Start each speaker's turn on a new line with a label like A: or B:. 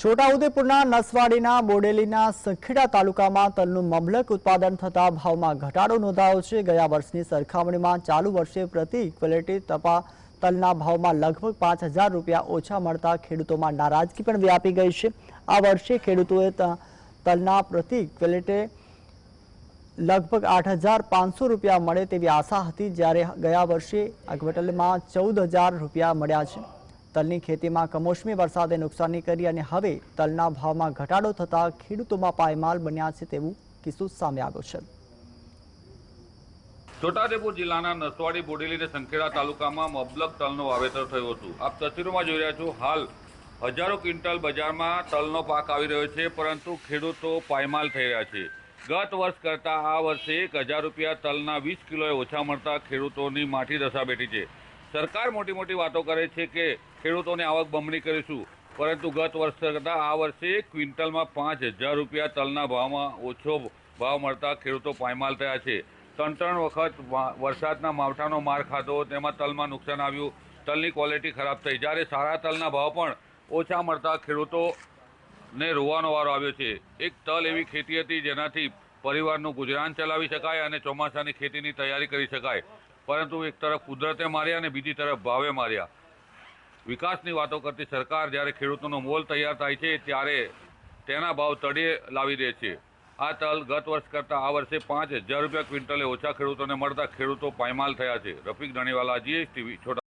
A: છોટાઉદેપુરના નસવાડીના બોડેલીના સંખેડા તાલુકામાં તલનું મબલક ઉત્પાદન થતા ભાવમાં ઘટાડો નોંધાયો છે. ગયા વર્ષની સરખામણીમાં ચાલુ વર્ષે પ્રતિ ક્વોલિટી તપા તલના ભાવમાં લગભગ પાંચ હજાર રૂપિયા ઓછા મળતા ખેડૂતોમાં નારાજગી પણ વ્યાપી ગઈ છે. આ વર્ષે ખેડૂતોએ તલના પ્રતિ ક્વોલિટી લગભગ આઠ હજાર પાંચસો રૂપિયા મળે તેવી આશા હતી, જ્યારે ગયા વર્ષે અગવટલમાં ચૌદ હજાર રૂપિયા મળ્યા છે. તલની ખેતીમાં કમોસમી વરસાદે નુકસાની કરી અને હવે તલના ભાવમાં ઘટાડો થતાં ખેડૂતોમાં પાયમાલ બન્યા છે તેવું કિસ્સો સામે આવ્યો છે.
B: છોટાઉદેપુર જિલ્લાના નસવાડી, બોડેલી અને સંખેડા તાલુકામાં મબલક તલનું વાવેતર થયું હતું. આપ તસવીરોમાં જોઈ રહ્યા છો, હાલ હજારો ક્વિન્ટલ બજારમાં તલનો પાક આવી રહ્યો છે, પરંતુ ખેડૂતો પાયમાલ થઈ રહ્યા છે. ગત વર્ષ કરતાં આ વર્ષે એક હજાર રૂપિયા તલના વીસ કિલોએ ઓછા મળતા ખેડૂતોની માઠી દશા બેઠી છે. સરકાર મોટી મોટી વાતો કરે છે કે ખેડૂતોની આવક બમણી કરીશું. પરંતુ ગત વર્ષ કરતાં આ વર્ષે ક્વિન્ટલમાં પાંચ હજાર રૂપિયા તલના ભાવમાં ઓછો ભાવ મળતા ખેડૂતો પાયમાલ થયા છે. ત્રણ ત્રણ વખત વરસાદના માવઠાનો માર ખાધો, તેમાં તલમાં નુકસાન આવ્યું. તલની ક્વોલિટી ખરાબ થઈ. જ્યારે સારા તલના ભાવ પણ ઓછા મળતા ખેડૂતોને રોવાનો વારો આવ્યો છે. એક તલ એવી ખેતી હતી જેનાથી પરિવારનું ગુજરાન ચલાવી શકાય અને ચોમાસાની ખેતીની તૈયારી કરી શકાય. પરંતુ એક તરફ કુદરતે માર્યા અને બીજી તરફ ભાવે માર્યા. વિકાસની વાતો કરતી સરકાર જ્યારે ખેડૂતોનો મોલ તૈયાર થાય છે ત્યારે તેના ભાવ તળિયે લાવી દે છે. આ તલ ગત વર્ષ કરતાં આ વર્ષે પાંચ હજાર રૂપિયા ક્વિન્ટલે ઓછા ખેડૂતોને મળતા ખેડૂતો પાયમાલ થયા છે. રફીક ધણીવાલા, જીએસટીવી, છોટા